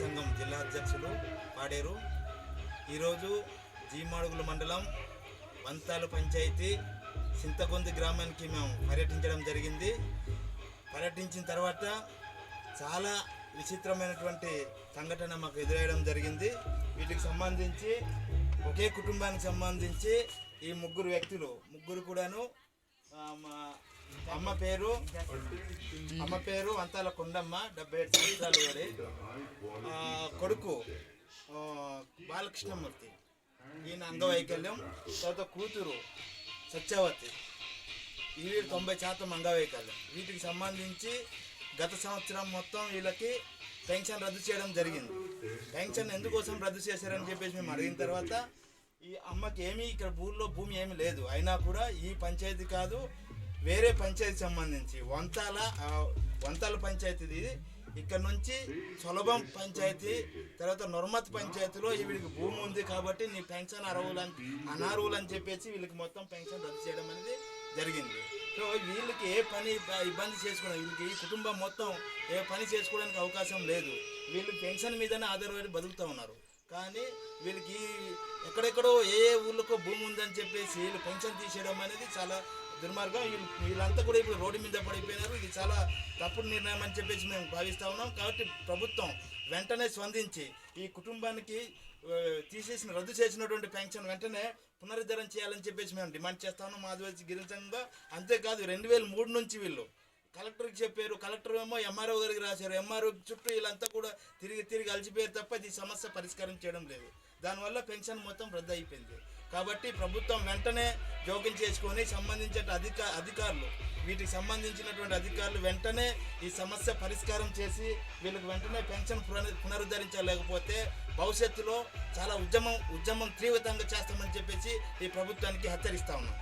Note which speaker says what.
Speaker 1: సంఘం జిల్లా అధ్యక్షులు పాడేరు. ఈరోజు జీమాడుగుల మండలం వంతాలు పంచాయతీ చింతకొంది గ్రామానికి మేము పర్యటించడం జరిగింది. పర్యటించిన తర్వాత చాలా విచిత్రమైనటువంటి సంఘటన మాకు ఎదురయ్యడం జరిగింది. వీటికి సంబంధించి ఒకే కుటుంబానికి సంబంధించి ఈ ముగ్గురు వ్యక్తులు ముగ్గురు కూడాను మా అమ్మ పేరు? అమ్మ పేరు అంతాల కొండమ్మ డెబ్బై ఏడు సంవత్సరాలు వాడి. కొడుకు బాలకృష్ణమూర్తి. ఈయన అంగవైకల్యం తర్వాత కూతురు సత్యవతి. ఈ తొంభై శాతం అంగవైకల్యం. వీటికి సంబంధించి గత సంవత్సరం మొత్తం వీళ్ళకి పెన్షన్ రద్దు చేయడం జరిగింది. పెన్షన్ ఎందుకోసం రద్దు చేశారని చెప్పేసి మేము అడిగిన తర్వాత ఈ అమ్మకి ఏమీ ఇక్కడ ఊళ్ళో భూమి ఏమీ లేదు. అయినా కూడా ఈ పంచాయతీ కాదు వేరే పంచాయతీ సంబంధించి వంతాల వంతాల పంచాయతీది. ఇక్కడ నుంచి సులభం పంచాయతీ తర్వాత నుర్మత్ పంచాయతీలో వీళ్ళకి భూమి ఉంది కాబట్టి నీ పెన్షన్ అర్హులని అనర్హులు అని చెప్పేసి వీళ్ళకి మొత్తం పెన్షన్ రద్దు చేయడం అనేది జరిగింది. సో వీళ్ళకి ఏ పని ఇబ్బంది చేసుకోవడం వీళ్ళకి ఈ కుటుంబం మొత్తం ఏ పని చేసుకోవడానికి అవకాశం లేదు. వీళ్ళు పెన్షన్ మీదనే ఆధారపడి బతుకుతూ ఉన్నారు. కానీ వీళ్ళకి ఎక్కడెక్కడో ఏ ఏ ఊళ్ళకో భూమి ఉందని చెప్పేసి వీళ్ళు పెన్షన్ తీసేయడం అనేది చాలా దుర్మార్గం. వీళ్ళంతా కూడా ఇప్పుడు రోడ్డు మీద పడిపోయినారు. ఇది చాలా తప్పుడు నిర్ణయం అని చెప్పేసి మేము భావిస్తూ ఉన్నాం. కాబట్టి ప్రభుత్వం వెంటనే స్పందించి ఈ కుటుంబానికి తీసేసిన రద్దు చేసినటువంటి పెన్షన్ వెంటనే పునరుద్ధరణ చేయాలని చెప్పేసి మేము డిమాండ్ చేస్తా ఉన్నాం. ఆదివాసీ గిరిజనంగా అంతేకాదు రెండు వేల మూడు నుంచి వీళ్ళు కలెక్టర్కి చెప్పారు. కలెక్టర్ ఏమో ఎంఆర్ఓ గారికి రాశారు. ఎంఆర్ఓ చుట్టూ వీళ్ళంతా కూడా తిరిగి తిరిగి అలసిపోయారు తప్ప ఈ సమస్య పరిష్కారం చేయడం లేదు. దానివల్ల పెన్షన్ మొత్తం రద్దు అయిపోయింది. కాబట్టి ప్రభుత్వం వెంటనే జోక్యం చేసుకొని సంబంధించిన అధిక అధికారులు వీటికి సంబంధించినటువంటి అధికారులు వెంటనే ఈ సమస్య పరిష్కారం చేసి వీళ్ళకి వెంటనే పెన్షన్ పునరు- పునరుద్ధరించలేకపోతే భవిష్యత్తులో చాలా ఉద్యమం ఉద్యమం తీవ్రతంగా చేస్తామని చెప్పేసి ఈ ప్రభుత్వానికి హెచ్చరిస్తా ఉన్నాం.